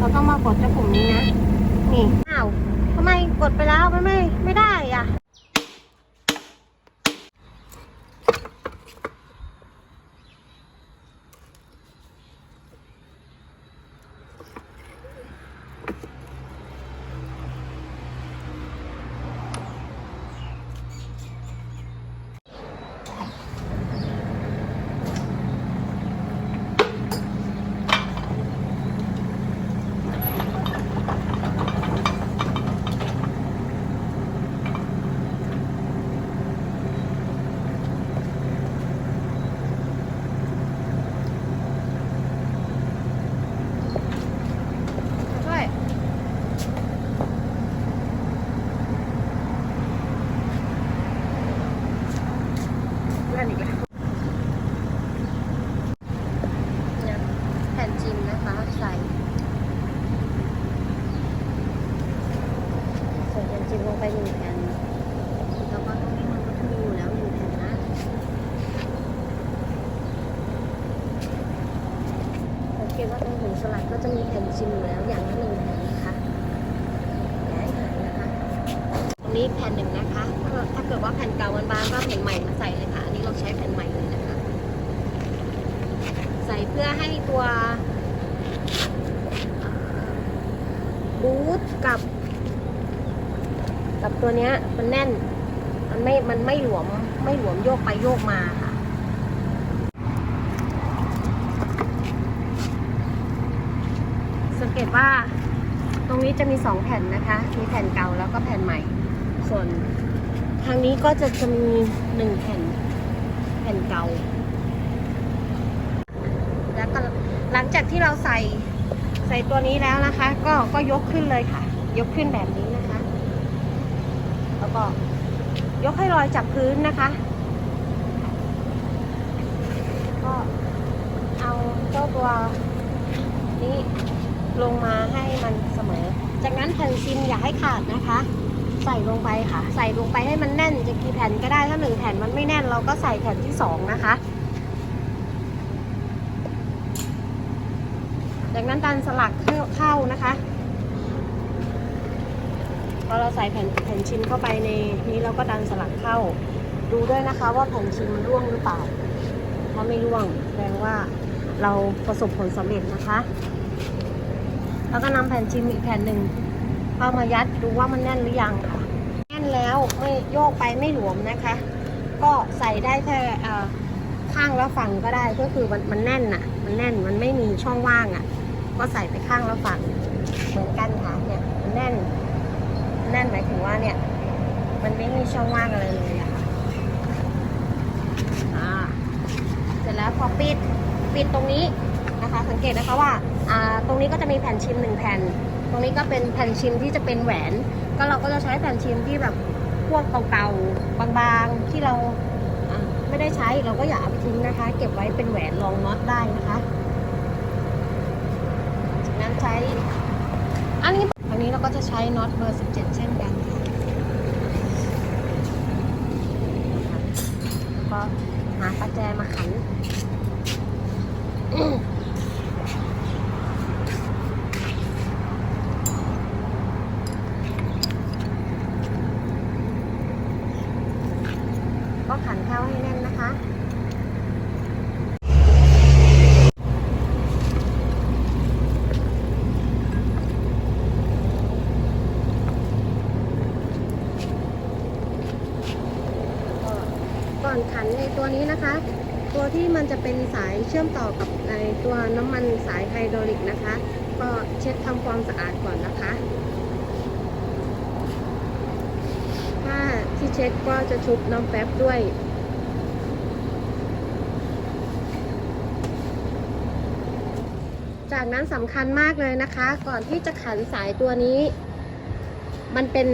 เราต้องมากดเจ้าปุ่มนี้นะ นี่ อ้าวทำไมกดไปแล้วไม่ไม่ไม่ได้อะ ช่วยเลื่อนอีกแล้วเนี่ยแผ่นจิมนะคะใส่ใส่แผ่นจิมลงไปหนึ่งแผ่นแล้วก็ตรงนี้มันก็จะมีอยู่แล้วหนึ่งแผ่นนะสังเกตว่าตรงหูสลัด ก็จะมีแผ่นจิมอยู่แล้วอย่างละหนึ่งแผ่นนะคะอย่าให้หายนะคะ ตรงนี้แผ่นหนึ่งนะคะถ้าถ้าเกิดว่าแผ่นเก่ามันบางก็แผ่นใหม่มาใส่เลยค่ะอันนี้เราใช้แผ่นใหม่เลยนะคะ ใส่เพื่อให้ตัวบูทกับ กับตัวเนี้ยมันแน่น มันไม่ มันไม่หลวม ไม่หลวมโยกไปโยกมาค่ะ สังเก ตว่า ตรงนี้จะมีสองแผ่นนะคะ มีแผ่นเก่าแล้วก็แผ่นใหม่ ส่วนทางนี้ก็จะจะมีหนึ่งแผ่นแผ่นเก่า แล้วก็หลังจากที่เราใส่ใส่ตัวนี้แล้วนะคะ ก็ก็ยกขึ้นเลยค่ะ ยกขึ้นแบบนี้นะคะ แล้วก็ยกให้ลอยจากพื้นนะคะ ก็เอาเจ้าตัวนี้ ลงมาให้มันเสมอ จากนั้นแผ่นซิมอย่าให้ขาดนะคะ ใส่ลงไปค่ะ ใส่ลงไปให้มันแน่นจะกี่แผ่นก็ได้ถ้าหนึ่งแผ่นมันไม่แน่นเราก็ใส่แผ่นที่สองนะคะ จากนั้นดันสลักเข้านะคะพอเราใส่แผ่นแผ่นชิมเข้าไปในนี้เราก็ดันสลักเข้า ดูด้วยนะคะว่าแผ่นชิมมันร่วงหรือเปล่า ถ้าไม่ร่วงแสดงว่าเราประสบผลสำเร็จนะคะ แล้วก็นำแผ่นชิมอีกแผ่นหนึ่งเข้ามายัดดูว่ามันแน่นหรือยังค่ะ แน่นแล้วไม่โยกไปไม่หลวมนะคะ ก็ใส่ได้แค่ข้างละฝั่งก็ได้ก็คือมันมันแน่นน่ะมันแน่นมันไม่มีช่องว่างอะก็ใส่ไปข้างละฝั่งเหมือนกันค่ะเนี่ยมันแน่นแน่นหมายถึงว่าเนี่ย มันไม่มีช่องว่างอะไรเลยอะค่ะเสร็จแล้วพอปิดปิดตรงนี้นะคะ สังเกตนะคะว่า ตรงนี้ก็จะมีแผ่นชิมหนึ่งแผ่น ตรงนี้ก็เป็นแผ่นชิมที่จะเป็นแหวน ก็เราก็จะใช้แผ่นชิมที่แบบพวกเก่าๆบางๆที่เราไม่ได้ใช้เราก็อย่าเอาไปทิ้งนะคะ เก็บไว้เป็นแหวนรองน็อตได้นะคะจากนั้นใช้ อันนี้อันนี้เราก็จะใช้น็อตเบอร์ 17 เช่นกันค่ะแล้วก็หาประแจมาขัน ก็ขันเข้าให้แน่นนะคะ ก่อนขันในตัวนี้นะคะ ตัว ที่มันจะเป็นสายเชื่อมต่อกับในตัวน้ำมันสายไฮดรอลิกนะคะ ก็เช็ดทำความสะอาดก่อนนะคะถ้าที่เช็ดก็จะชุบน้ำแป๊บด้วยจากนั้นสำคัญมากเลยนะคะ ก่อนที่จะขันสายตัวนี้ มันเป็น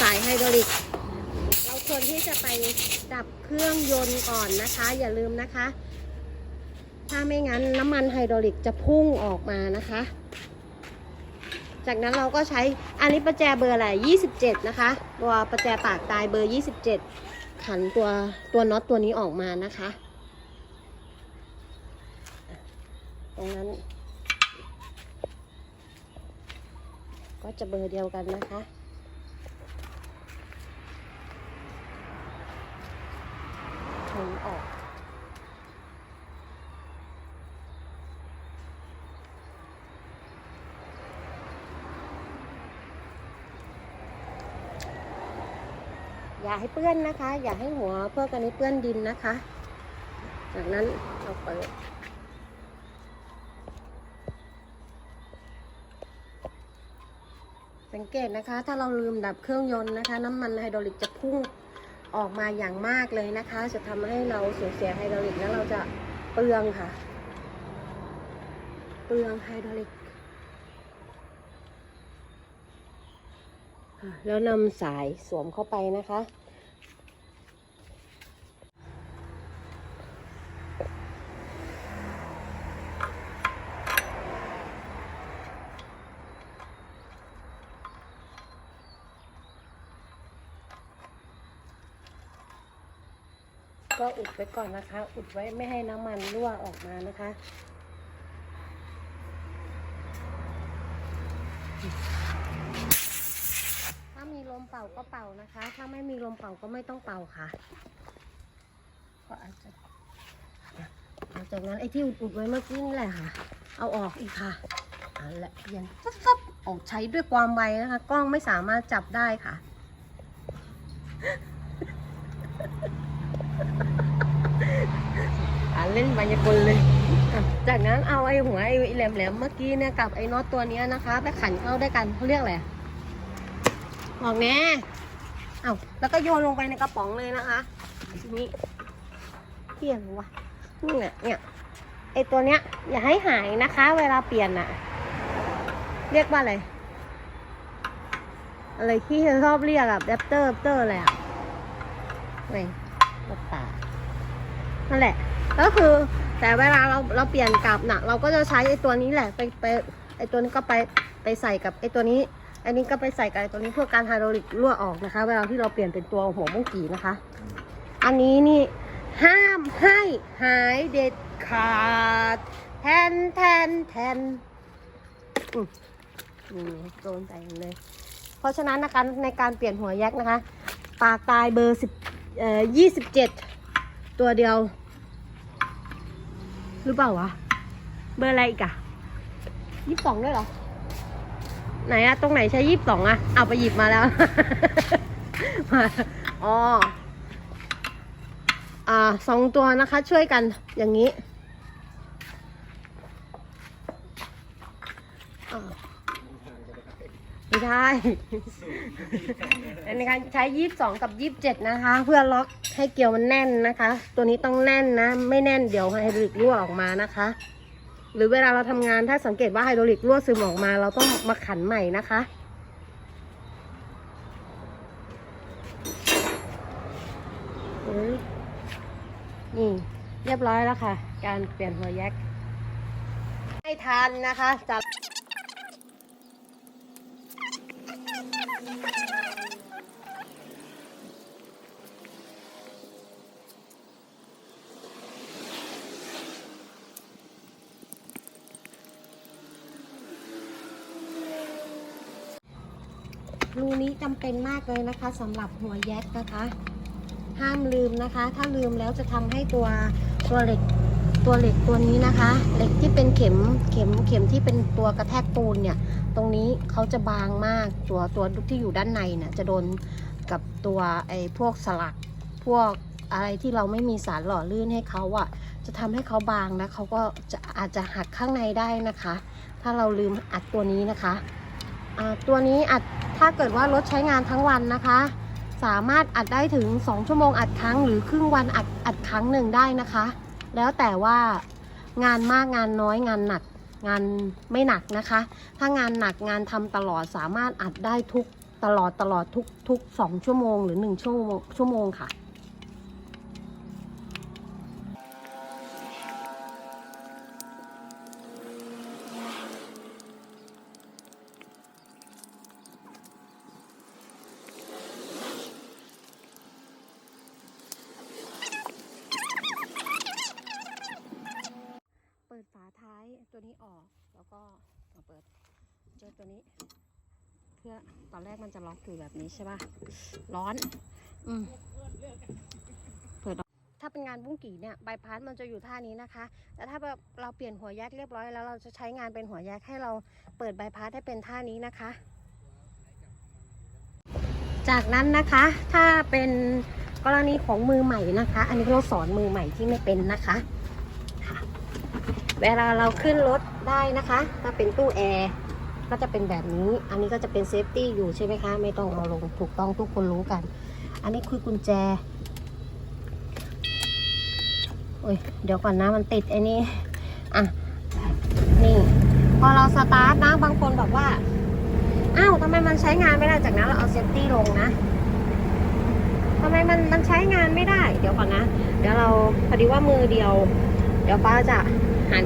สายไฮดรอลิก ควรที่จะไปดับเครื่องยนต์ก่อนนะคะ อย่าลืมนะคะ ถ้าไม่งั้นน้ำมันไฮดรอลิกจะพุ่งออกมานะคะ จากนั้นเราก็ใช้อันนี้ประแจเบอร์อะไร 27 นะคะ ตัวประแจปากตายเบอร์ 27 ขันตัวตัวน็อตตัวนี้ออกมานะคะ ตรงนั้น ก็จะเบอร์เดียวกันนะคะ หมุนออกอย่าให้เปื้อนนะคะ อย่าให้หัวเพวกอันนี้เปื้อนดินนะคะ จากนั้นเราเปิด สังเกตนะคะ ถ้าเราลืมดับเครื่องยนต์นะคะ น้ำมันไฮดรอลิกจะพุ่ง ออกมาอย่างมากเลยนะคะ จะทำให้เราสูญเสียไฮดรอลิกแล้วเราจะเปลืองค่ะ เปลืองไฮดรอลิกแล้วนำสายสวมเข้าไปนะคะ ก็ อุดไว้ก่อนนะคะ อุดไว้ไม่ให้น้ำมันรั่วออกมานะคะ ถ้ามีลมเป่าก็เป่านะคะ ถ้าไม่มีลมเป่าก็ไม่ต้องเป่าค่ะก็อาจจะหลังจากนั้นไอ้ที่อุดๆไว้เมื่อกี้นี่แหละค่ะ เอาออกอีกค่ะเอาละเปลี่ยนซับๆออกใช้ด้วยความไวนะคะ กล้องไม่สามารถจับได้ค่ะ อ่า เล่นมายากลเลย จากนั้นเอาไอ้หัวไอ้แหลมๆเมื่อกี้เนี่ยกับไอ้น็อตตัวนี้นะคะ ไปขันเข้าด้วยกันเขาเรียกอะไรอะบอกแน่เอาแล้วก็โยนลงไปในกระป๋องเลยนะคะทีนี้เปลี่ยนวะนี่เนี่ยเนี่ยไอ้ตัวเนี้ย อย่าให้หายนะคะ เวลาเปลี่ยนอะเรียกว่าอะไรอะไรที่เธอชอบเรียกอะแรปเตอร์แรปเตอร์อะไรอะไม่ตานั่นแหละ ก็คือแต่เวลาเราเราเปลี่ยนกลับน่ะเราก็จะใช้ไอ้ตัวนี้แหละไปไปไอ้ตัวนี้ก็ไปไปใส่กับไอ้ตัวนี้ อันนี้ก็ไปใส่กับไอ้ตัวนี้เพื่อการไฮดรอลิกรั่วออกนะคะ เวลาที่เราเปลี่ยนเป็นตัวหัวมุ้งกีนะคะ อันนี้นี่ห้ามให้หายเด็ดขาดแทนแทนแทนอืมโดนใจเลย เพราะฉะนั้นนะคะในการเปลี่ยนหัวแยกนะคะ ปากตายเบอร์สิบเอ่อยี่สิบเจ็ดตัวเดียว หรือเปล่าวะ เบอร์อะไรอีกอะยี่สิบสองด้วยเหรอ ไหนอะตรงไหนใช้ยี่สิบสองอะเอาไปหยิบมาแล้ว มาอ๋ออ่าสองตัวนะคะ ช่วยกันอย่างนี้อ่า ไม่ได้อันนี้ค่ะใช้ยี่สิบสองกับยี่สิบเจ็ดนะคะ เพื่อล็อกให้เกลียวมันแน่นนะคะ ตัวนี้ต้องแน่นนะ ไม่แน่นเดี๋ยวไฮดรอลิกรั่วออกมานะคะ หรือเวลาเราทำงานถ้าสังเกตว่าไฮดรอลิกรั่วซึมออกมา เราต้องมาขันใหม่นะคะอืมนี่เรียบร้อยแล้วค่ะ การเปลี่ยนหัวแยกไม่ทันนะคะจัด รูนี้จำเป็นมากเลยนะคะสำหรับหัวแยกนะคะ ห้ามลืมนะคะ ถ้าลืมแล้วจะทำให้ตัวตัวเหล็ก ตัวเหล็กตัวนี้นะคะ เหล็กที่เป็นเข็มเข็มเข็มที่เป็นตัวกระแทกปูนเนี่ย ตรงนี้เขาจะบางมากตัวตัวที่อยู่ด้านในเนี่ยจะโดนกับตัวไอ้พวกสลักพวกอะไรที่เราไม่มีสารหล่อลื่นให้เขาอะ่ะ จะทำให้เขาบางแล้วเขาก็จะอาจจะหักข้างในได้นะคะ ถ้าเราลืมอัดตัวนี้นะคะตัวนี้อัดถ้าเกิดว่ารถใช้งานทั้งวันนะคะ สามารถอัดได้ถึง 2 ชั่วโมงอัดครั้ง หรือครึ่งวันอัดอัดครั้งหนึ่งได้นะคะ แล้วแต่ว่างานมากงานน้อยงานหนักงานไม่หนักนะคะ ถ้างานหนักงานทำตลอดสามารถอัดได้ทุกตลอดตลอดทุกทุกสองชั่วโมงหรือหนึ่งชั่วโมงชั่วโมงค่ะ เปิดฝาท้ายตัวนี้ออก แล้วก็มาเปิดเจอตัวนี้ พื่อต อนแรกมันจะล็อกอยู่แบบนี้ใช่ป่ะ ร้อน อืมเปิดออกถ้าเป็นงานบุ้งกี่เนี่ยใบพัดมันจะอยู่ท่านี้นะคะ แต่ถ้าแบบเราเปลี่ยนหัวแยกเรียบร้อยแล้วเราจะใช้งานเป็นหัวแยกให้เราเปิดใบพัดให้เป็นท่านี้นะคะ จากนั้นนะคะ ถ้าเป็นกรณีของมือใหม่นะคะ อันนี้เราสอนมือใหม่ที่ไม่เป็นนะคะค่ะเวลาเราขึ้นรถได้นะคะ ถ้าเป็นตู้แอร์ ก็จะเป็นแบบนี้ อันนี้ก็จะเป็นเซฟตี้อยู่ใช่ไหมคะ ไม่ต้องเอาลงถูกต้องทุกคนรู้กัน อันนี้คือกุญแจ โอ้ย เดี๋ยวก่อนนะมันติดไอ้นี่ อะ นี่ พอเราสตาร์ทนะบางคนบอกว่า อ้าวทำไมมันใช้งานไม่ได้ จากนั้นเราเอาเซฟตี้ลงนะทำไมมันมันใช้งานไม่ได้ เดี๋ยวก่อนนะ เดี๋ยวเราพอดีว่ามือเดียว เดี๋ยวป้าจะหัน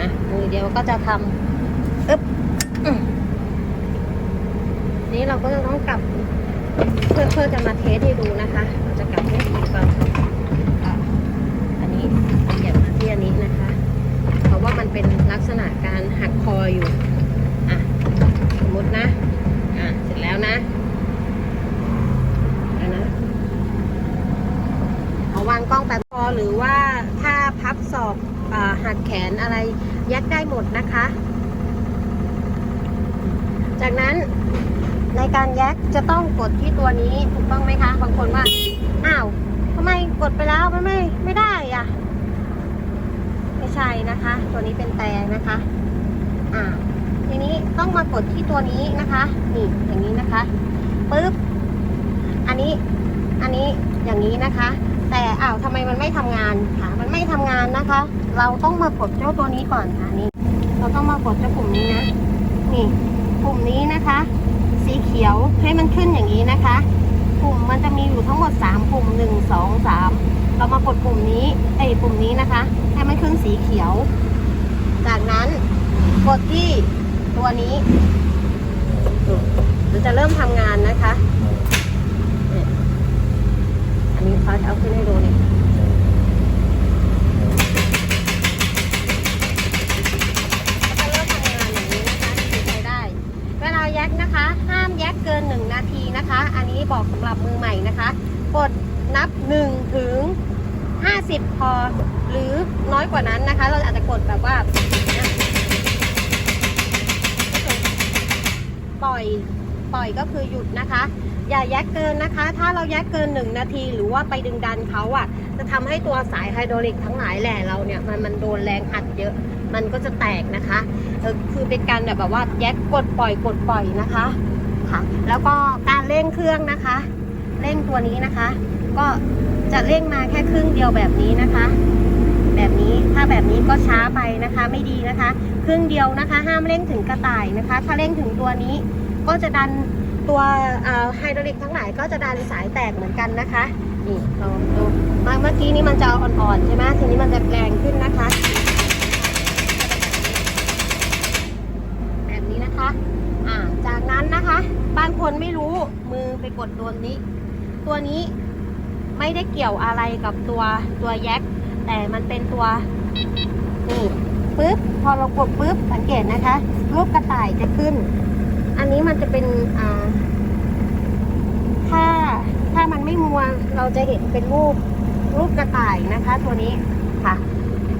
อะมือเดียวก็จะทำอึ๊บอืม นี้เราก็จะต้องกลับเพื่อเพื่อจะมาเทสให้ดูนะคะ เราจะกลับให้ดีก่อนอันนี้อาเหยียบมาที่อันนี้นะคะ เพราะว่ามันเป็นลักษณะการหักคออยู่อะสมมตินะอะเสร็จแล้วนะนะเอาวางกล้องแบบพอหรือว่าถ้าพับศอกหักแขนอะไรยัดได้หมดนะคะ จากนั้น ในการแยกจะต้องกดที่ตัวนี้ถูกต้องไหมคะ บางคนว่าอ้าวทำไมกดไปแล้วไม่ไม่ไม่ได้อะไม่ใช่นะคะ ตัวนี้เป็นแต่นะคะอ่าทีนี้ต้องมากดที่ตัวนี้นะคะนี่อย่างนี้นะคะปึ๊บอันนี้อันนี้อย่างนี้นะคะ แต่อ้าวทำไมมันไม่ทำงานค่ะ มันไม่ทำงานนะคะ เราต้องมากดเจ้าตัวนี้ก่อนค่ะนี่เราต้องมากดเจ้าปุ่มนี้นะนี่ปุ่มนี้นะคะ สีเขียวให้มันขึ้นอย่างนี้นะคะปุ่มมันจะมีอยู่ทั้งหมด3ปุ่ม 1 2 3 เรามากดปุ่มนี้ไอ้ปุ่มนี้นะคะ ให้มันขึ้นสีเขียว จากนั้นกดที่ตัวนี้มันจะเริ่มทำงานนะคะ อันนี้เขาจะเอาขึ้นให้ดูนี่ก็จะเริ่มทำงานอย่างนี้นะคะถึงใช้ได้ เวลาแยกนะคะ ห้ามแยกเกิน 1 นาทีนะคะ อันนี้บอกสำหรับมือใหม่นะคะ กดนับ 1 ถึง 50 พอ หรือน้อยกว่านั้นนะคะ เราอาจจะกดแบบว่า ปล่อย ปล่อยก็คือหยุดนะคะ อย่า แยกเกินนะคะ ถ้าเราแยกเกิน 1 นาที หรือว่าไปดึงดันเขาอะ จะทำให้ตัวสายไฮดรอลิกทั้งหลายแหล่เราเนี่ยมันมันโดนแรงอัดเยอะ มันก็จะแตกนะคะเออคือเป็นการแบบว่าแยกกดปล่อยกดปล่อยนะคะค่ะ แล้วก็การเร่งเครื่องนะคะ เร่งตัวนี้นะคะ ก็จะเร่งมาแค่ครึ่งเดียวแบบนี้นะคะ แบบนี้ถ้าแบบนี้ก็ช้าไปนะคะไม่ดีนะคะ ครึ่งเดียวนะคะ ห้ามเร่งถึงกระต่ายนะคะ ถ้าเร่งถึงตัวนี้ก็จะดัน ตัวไฮดรอลิกทั้งหลายก็จะดันสายแตกเหมือนกันนะคะนี่ลองดูมาเมื่อกี้นี้มันจะอ่อนๆใช่ไหมทีนี้มันจะแรงขึ้นนะคะ แบบนี้นะคะอ่าจากนั้นนะคะ บางคนไม่รู้มือไปกดตัวนี้ ตัวนี้ไม่ได้เกี่ยวอะไรกับตัวตัวแยกแต่มันเป็นตัวนี่ปึ๊บพอเรากดปึ๊บสังเกตนะคะ รูปกระต่ายจะขึ้น อันนี้มันจะเป็นอ่าถ้าถ้ามันไม่มัวเราจะเห็นเป็นรูปรูปกระต่ายนะคะ ตัวนี้ค่ะ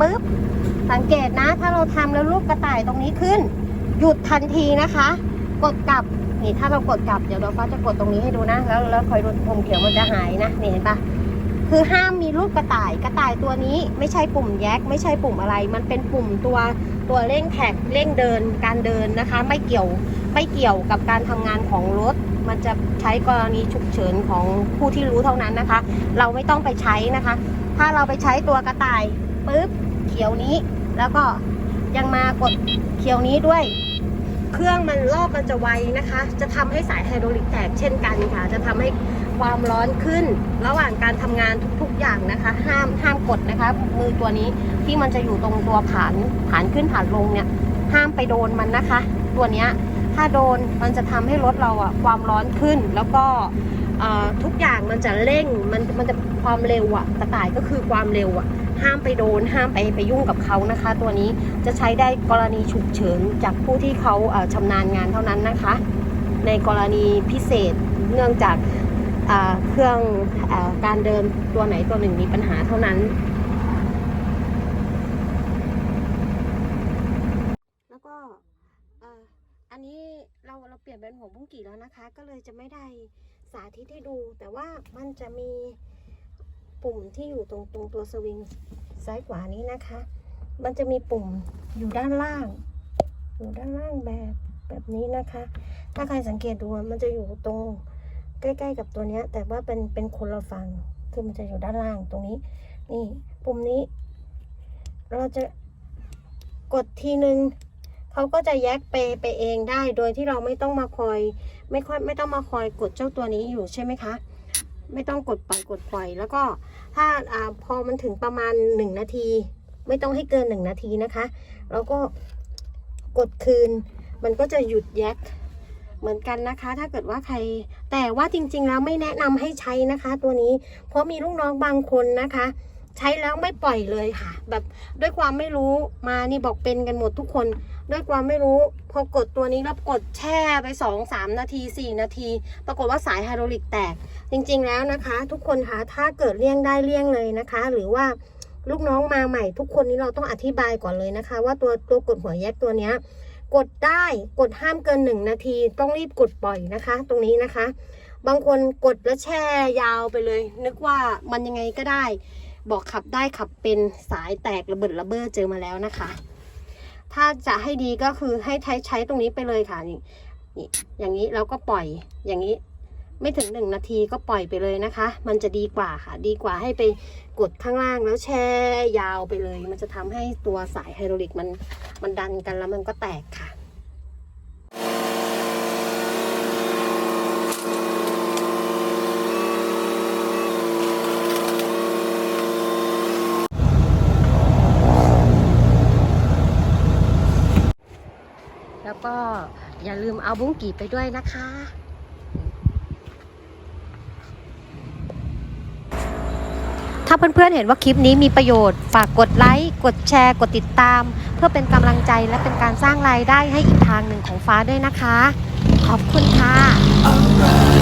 ปึ๊บสังเกตนะ ถ้าเราทำแล้วรูปกระต่ายตรงนี้ขึ้น หยุดทันทีนะคะ กดกลับนี่ถ้าเรากดกลับเดี๋ยวเราก็จะกดตรงนี้ให้ดูนะ แล้วแล้วคอยดูปุ่มเขียวมันจะหายนะนี่เห็นปะคือห้ามมีรูปกระต่ายกระต่ายตัวนี้ ไม่ใช่ปุ่มแยกไม่ใช่ปุ่มอะไร มันเป็นปุ่มตัวตัวเร่งแท็กเร่งเดินการเดินนะคะ ไม่เกี่ยว ไม่เกี่ยวกับการทำงานของรถ มันจะใช้กรณีฉุกเฉินของผู้ที่รู้เท่านั้นนะคะ เราไม่ต้องไปใช้นะคะ ถ้าเราไปใช้ตัวกระต่ายปุ๊บเขียวนี้ แล้วก็ยังมากดเขียวนี้ด้วย เครื่องมันรอบมันจะไวนะคะ จะทำให้สายไฮดรอลิกแตกเช่นกันค่ะ จะทำให้ความร้อนขึ้น ระหว่างการทำงานทุกๆอย่างนะคะ ห้ามห้ามกดนะคะ มือตัวนี้ที่มันจะอยู่ตรงตัวผานผานขึ้นผานลงเนี่ยห้ามไปโดนมันนะคะ ตัวเนี้ย ถ้าโดนมันจะทำให้รถเราอะความร้อนขึ้น แล้วก็ทุกอย่างมันจะเร่งมันมันจะความเร็วอะกระต่ายก็คือความเร็วอะห้ามไปโดนห้ามไปไปยุ่งกับเขานะคะ ตัวนี้จะใช้ได้กรณีฉุกเฉินจากผู้ที่เขาเอ่อชำนาญงานเท่านั้นนะคะ ในกรณีพิเศษเนื่องจากเครื่องอการเดินตัวไหนตัวหนึ่งมีปัญหาเท่านั้น แล้วก็เอ่ อันนี้เราเราเปลี่ยนเป็นหัวบุ้งกี่แล้วนะคะ ก็เลยจะไม่ได้สาธิตให้ดู แต่ว่ามันจะมีปุ่มที่อยู่ตรงตรงตัวสวิงซ้ายขวานี้นะคะ มันจะมีปุ่มอยู่ด้านล่าง อยู่ด้านล่างแบบแบบนี้นะคะ ถ้าใครสังเกตดูมันจะอยู่ตรงใกล้ ๆ กับตัวเนี้ยแต่ว่าเป็นเป็นคนละฝั่งคือมันจะอยู่ด้านล่างตรงนี้ นี่ปุ่มนี้ เราจะกดทีนึง เขาก็จะแยกไปไปเองได้ โดยที่เราไม่ต้องมาคอย ไม่ค่อยไม่ต้องมาคอยกดเจ้าตัวนี้อยู่ใช่ไหมคะ ไม่ต้องกดปล่อยกดปล่อย แล้วก็ถ้าอ่าพอมันถึงประมาณหนึ่งนาที ไม่ต้องให้เกินหนึ่งนาทีนะคะ แล้วก็กดคืน มันก็จะหยุดแยกเหมือนกันนะคะ ถ้าเกิดว่าใครแต่ว่าจริงๆแล้วไม่แนะนำให้ใช้นะคะ ตัวนี้เพราะมีลูกน้องบางคนนะคะ ใช้แล้วไม่ปล่อยเลยค่ะ แบบด้วยความไม่รู้มานี่บอกเป็นกันหมดทุกคน ด้วยความไม่รู้พอกดตัวนี้แล้วกดแช่ไปสองสามนาทีสี่นาที ปรากฏว่าสายไฮดรอลิกแตก จริงๆแล้วนะคะ ทุกคนคะถ้าเกิดเลี่ยงได้เลี่ยงเลยนะคะ หรือว่าลูกน้องมาใหม่ทุกคนนี้เราต้องอธิบายก่อนเลยนะคะ ว่าตัวตัวกดหัวแยกตัวเนี้ยกดได้กดห้ามเกินหนึ่งนาที ต้องรีบกดปล่อยนะคะ ตรงนี้นะคะ บางคนกดแล้วแช่ยาวไปเลย นึกว่ามันยังไงก็ได้ บอกขับได้ขับเป็นสายแตกระเบิดระเบ้อเจอมาแล้วนะคะ ถ้าจะให้ดีก็คือให้ใช้ใช้ตรงนี้ไปเลยค่ะนี่นี่อย่างนี้เราก็ปล่อยอย่างนี้ไม่ถึงหนึ่งนาทีก็ปล่อยไปเลยนะคะ มันจะดีกว่าค่ะ ดีกว่าให้ไปกดข้างล่างแล้วแช่ยาวไปเลย มันจะทำให้ตัวสายไฮดรอลิกมันมันดันกันแล้วมันก็แตกค่ะ ก็อย่าลืมเอาบุ้งกีไปด้วยนะคะ ถ้าเพื่อนๆเห็นว่าคลิปนี้มีประโยชน์ ฝากกดไลค์ กดแชร์ กดติดตาม เพื่อเป็นกำลังใจและเป็นการสร้างรายได้ให้อีกทางหนึ่งของฟ้าด้วยนะคะ ขอบคุณค่ะ